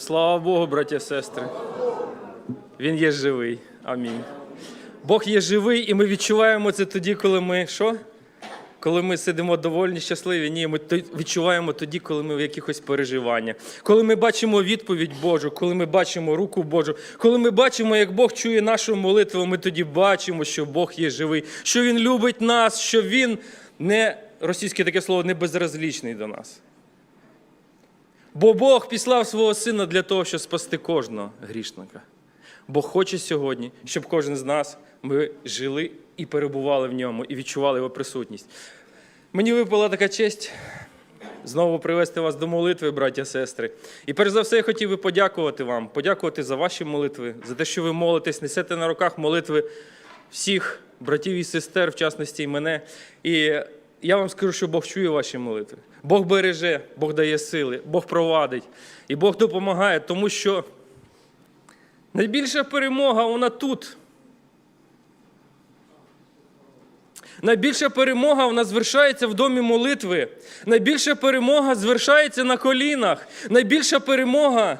Слава Богу, браття сестри. Він є живий. Амінь. Бог є живий, і ми відчуваємо це тоді, коли ми що? Коли ми сидимо довольні, щасливі. Ні, ми відчуваємо тоді, коли ми в якихось переживаннях. Коли ми бачимо відповідь Божу, коли ми бачимо руку Божу, коли ми бачимо, як Бог чує нашу молитву, ми тоді бачимо, що Бог є живий, що Він любить нас, що Він не російське таке слово не безразлічний до нас. Бо Бог післав свого сина для того, щоб спасти кожного грішника. Бог хоче сьогодні, щоб кожен з нас ми жили і перебували в ньому, і відчували його присутність. Мені випала така честь знову привести вас до молитви, браття сестри. І перш за все, я хотів би подякувати вам, подякувати за ваші молитви, за те, що ви молитесь, несете на руках молитви всіх братів і сестер, в частності і мене. І я вам скажу, що Бог чує ваші молитви. Бог береже, Бог дає сили, Бог провадить. І Бог допомагає, тому що найбільша перемога вона тут. Найбільша перемога вона звершається в домі молитви. Найбільша перемога звершається на колінах. Найбільша перемога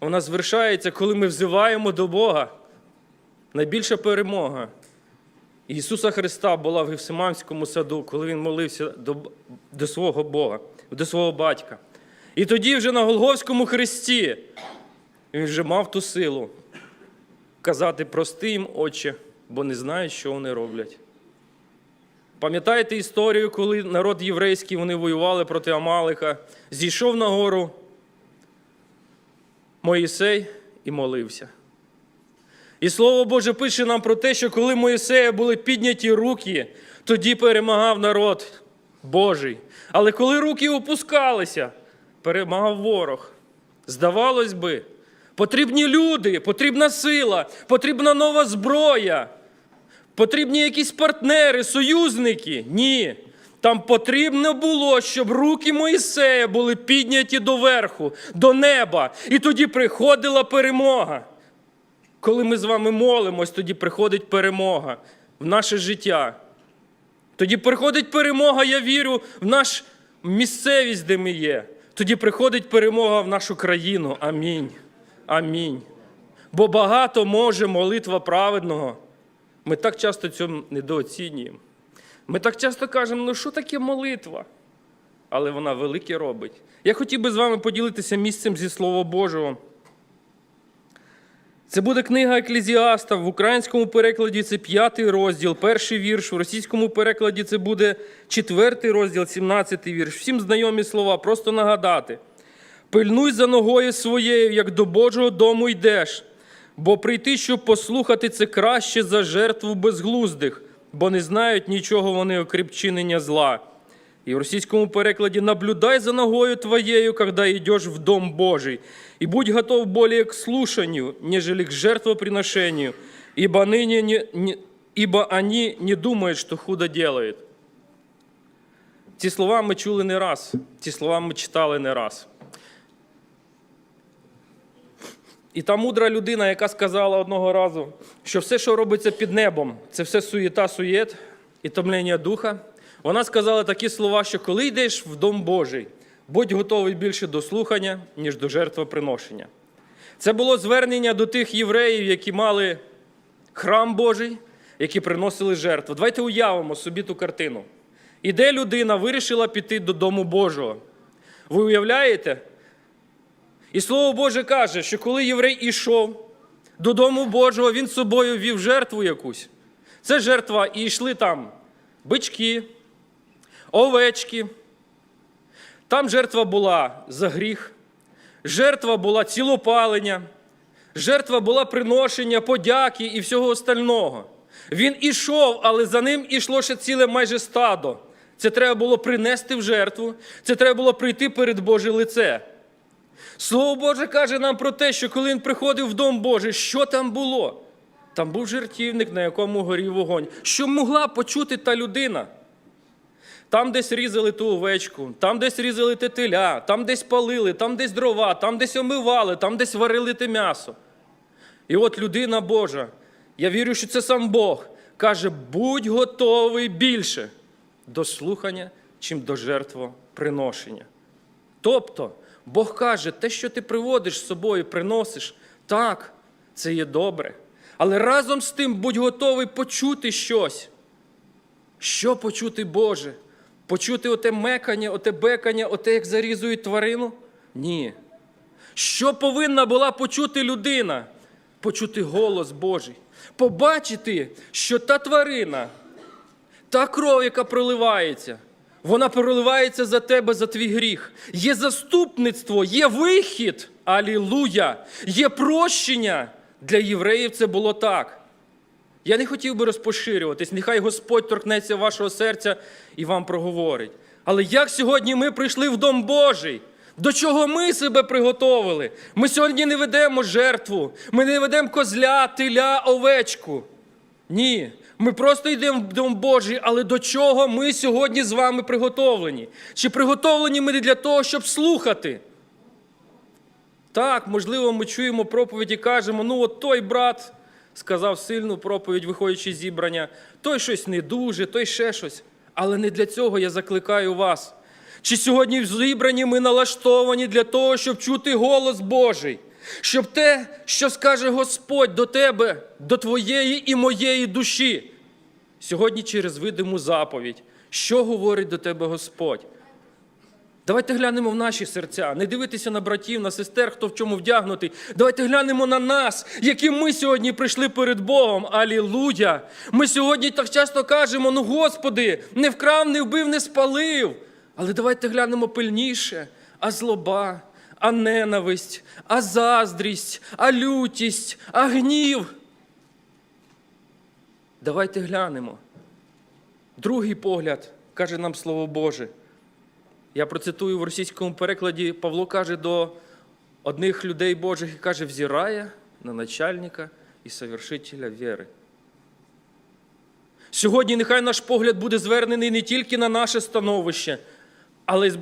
вона звершається, коли ми взиваємо до Бога. Найбільша перемога Ісуса Христа була в Гефсиманському саду, коли Він молився до, до свого Бога, до свого батька. І тоді вже на Голговському хресті він вже мав ту силу казати прости їм, Отче, бо не знають, що вони роблять. Пам'ятаєте історію, коли народ єврейський вони воювали проти Амалика, зійшов на гору Моїсей і молився. І Слово Боже пише нам про те, що коли Моїсея були підняті руки, тоді перемагав народ Божий. Але коли руки опускалися, перемагав ворог. Здавалось би, потрібні люди, потрібна сила, потрібна нова зброя. Потрібні якісь партнери, союзники? Ні. Там потрібно було, щоб руки Моїсея були підняті до верху, до неба. І тоді приходила перемога. Коли ми з вами молимось, тоді приходить перемога в наше життя. Тоді приходить перемога, я вірю, в нашу місцевість, де ми є. Тоді приходить перемога в нашу країну. Амінь. Амінь. Бо багато може молитва праведного. Ми так часто цьому недооцінюємо. Ми так часто кажемо, ну що таке молитва? Але вона велике робить. Я хотів би з вами поділитися місцем зі Слова Божого. Це буде книга Еклезіаста. В українському перекладі це п'ятий розділ, перший вірш. В російському перекладі це буде четвертий розділ, сімнадцятий вірш. Всім знайомі слова, просто нагадати. Пильнуй за ногою своєю, як до Божого дому йдеш, бо прийти, щоб послухати, це краще за жертву безглуздих, бо не знають нічого вони окрім чинення зла. І в російському перекладі наблюдай за ногою твоєю, когда йдеш в дом Божий, и будь готов более к слушанию, нежели к жертвоприношению, ибо, ныне не, не, ибо они не думают, что худо делают. Ці слова ми чули не раз, ці слова ми читали не раз. І та мудра людина, яка сказала одного разу, що все, що робиться під небом, це все суєта, суєт і томлення духа. Вона сказала такі слова, що коли йдеш в дом Божий, будь готовий більше до слухання, ніж до жертвоприношення. Це було звернення до тих євреїв, які мали храм Божий, які приносили жертву. Давайте уявимо собі ту картину. Іде людина, вирішила піти до дому Божого. Ви уявляєте? І Слово Боже каже, що коли єврей ішов до дому Божого, він з собою вів жертву якусь. Це жертва, і йшли там бички, овечки. Там жертва була за гріх, жертва була цілопалення, жертва була приношення, подяки і всього остального. Він ішов, але за ним ішло ще ціле майже стадо. Це треба було принести в жертву, це треба було прийти перед Боже лице. Слово Боже каже нам про те, що коли він приходив в дом Божий, що там було? Там був жертівник, на якому горів вогонь. Що могла почути та людина? Там десь різали ту овечку, там десь різали те теля, там десь палили, там десь дрова, там десь омивали, там десь варили те м'ясо. І от людина Божа, я вірю, що це сам Бог, каже: будь готовий більше до слухання, чим до жертвоприношення. Тобто, Бог каже, те, що ти приводиш з собою, приносиш, так, це є добре. Але разом з тим будь готовий почути щось. Що почути Боже? Почути оте мекання, оте бекання, оте, як зарізують тварину? Ні. Що повинна була почути людина? Почути голос Божий. Побачити, що та тварина, та кров, яка проливається, вона проливається за тебе, за твій гріх. Є заступництво, є вихід. Алілуя! Є прощення. Для євреїв це було так. Я не хотів би розпоширюватись, нехай Господь торкнеться вашого серця і вам проговорить. Але як сьогодні ми прийшли в Дом Божий? До чого ми себе приготовили? Ми сьогодні не ведемо жертву, ми не ведемо козля, теля, овечку. Ні, ми просто йдемо в Дом Божий, але до чого ми сьогодні з вами приготовлені? Чи приготовлені ми для того, щоб слухати? Так, можливо, ми чуємо проповідь і кажемо, ну от той брат сказав сильну проповідь, виходячи з зібрання, той щось не дуже, той ще щось. Але не для цього я закликаю вас. Чи сьогодні в зібранні ми налаштовані для того, щоб чути голос Божий, щоб те, що скаже Господь до тебе, до твоєї і моєї душі, сьогодні через видиму заповідь, що говорить до тебе Господь? Давайте глянемо в наші серця, не дивитися на братів, на сестер, хто в чому вдягнутий. Давайте глянемо на нас, які ми сьогодні прийшли перед Богом. Алілуя! Ми сьогодні так часто кажемо: ну Господи, не вкрав, не вбив, не спалив. Але давайте глянемо пильніше, а злоба, а ненависть, а заздрість, а лютість, а гнів. Давайте глянемо. Другий погляд каже нам Слово Боже. Я процитую в російському перекладі, Павло каже до одних людей Божих і каже, взирає на начальника і совершителя віри. Сьогодні нехай наш погляд буде звернений не тільки на наше становище, але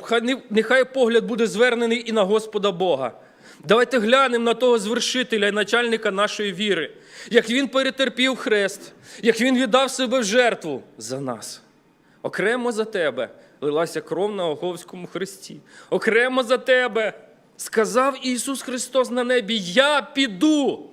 нехай погляд буде звернений і на Господа Бога. Давайте глянемо на того звершителя і начальника нашої віри, як він перетерпів хрест, як він віддав себе в жертву за нас. Окремо за тебе лилася кров на Оговському хресті. Окремо за тебе сказав Ісус Христос на небі: Я піду.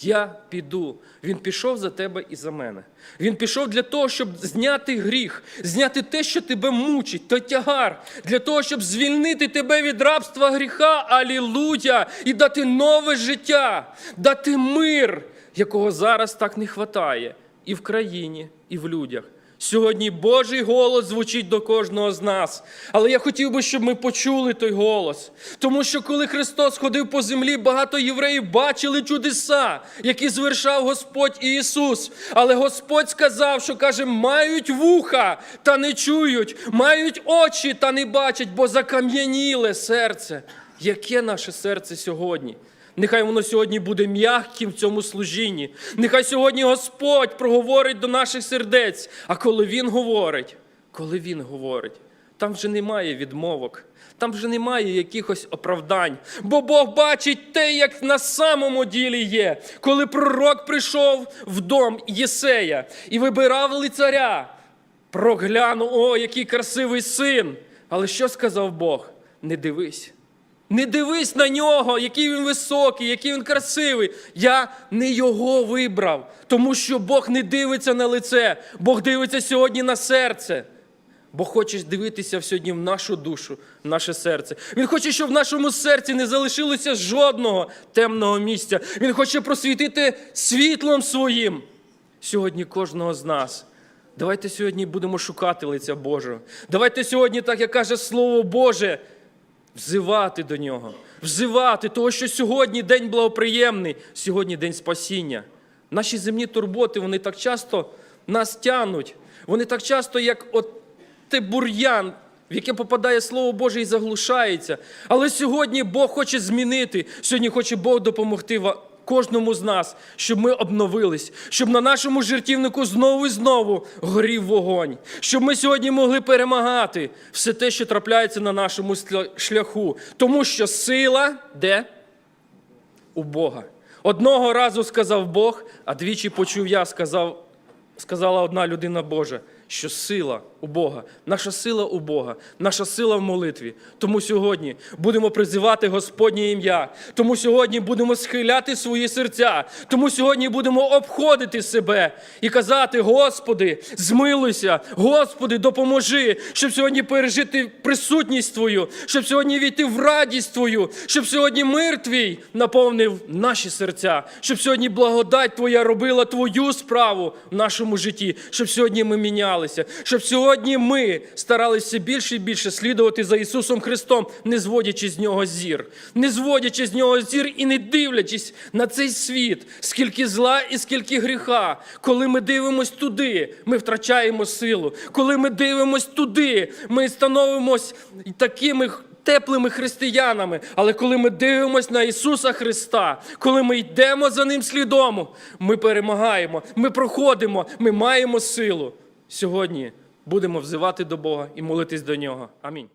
Я піду. Він пішов за тебе і за мене. Він пішов для того, щоб зняти гріх, зняти те, що тебе мучить, той тягар, для того, щоб звільнити тебе від рабства гріха, алілуя, і дати нове життя, дати мир, якого зараз так не вистачає і в країні, і в людях. Сьогодні Божий голос звучить до кожного з нас. Але я хотів би, щоб ми почули той голос. Тому що коли Христос ходив по землі, багато євреїв бачили чудеса, які звершав Господь Ісус. Але Господь сказав, що каже, мають вуха та не чують, мають очі та не бачать, бо закам'яніле серце. Яке наше серце сьогодні? Нехай воно сьогодні буде м'яким в цьому служінні. Нехай сьогодні Господь проговорить до наших сердець. А коли Він говорить, коли Він говорить, там вже немає відмовок, там вже немає якихось оправдань. Бо Бог бачить те, як на самому ділі є. Коли пророк прийшов в дом Єсея і вибирав лицаря, проглянув, о, який красивий син. Але що сказав Бог? Не дивись. Не дивись на нього, який він високий, який він красивий. Я не його вибрав, тому що Бог не дивиться на лице, Бог дивиться сьогодні на серце. Бог хоче дивитися сьогодні в нашу душу, в наше серце. Він хоче, щоб в нашому серці не залишилося жодного темного місця. Він хоче просвітити світлом своїм сьогодні кожного з нас. Давайте сьогодні будемо шукати лиця Божого. Давайте сьогодні, так як каже Слово Боже взивати до нього, взивати, того, що сьогодні день благоприємний, сьогодні день спасіння. Наші земні турботи, вони так часто нас тянуть. Вони так часто, як от те бур'ян, в яке попадає Слово Боже і заглушається. Але сьогодні Бог хоче змінити, сьогодні хоче Бог допомогти кожному з нас, щоб ми обновились, щоб на нашому жертівнику знову і знову горів вогонь, щоб ми сьогодні могли перемагати все те, що трапляється на нашому шляху. Тому що сила де? У Бога. Одного разу сказав Бог, а двічі почув я, сказав, сказала одна людина Божа, що сила у Бога, наша сила у Бога, наша сила в молитві. Тому сьогодні будемо призивати Господнє ім'я. Тому сьогодні будемо схиляти свої серця. Тому сьогодні будемо обходити себе і казати: Господи, змилуйся, Господи, допоможи, щоб сьогодні пережити присутність Твою, щоб сьогодні війти в радість Твою, щоб сьогодні мир Твій наповнив наші серця, щоб сьогодні благодать Твоя робила Твою справу в нашому житті, щоб сьогодні ми мінялися, щоб сьогодні ми старалися більше і більше слідувати за Ісусом Христом, не зводячи з нього зір, не зводячи з нього зір і не дивлячись на цей світ, скільки зла і скільки гріха. Коли ми дивимось туди, ми втрачаємо силу. Коли ми дивимось туди, ми становимось такими теплими християнами. Але коли ми дивимося на Ісуса Христа, коли ми йдемо за Ним слідом, ми перемагаємо, ми проходимо, ми маємо силу. Сьогодні будемо взивати до Бога і молитись до Нього. Амінь.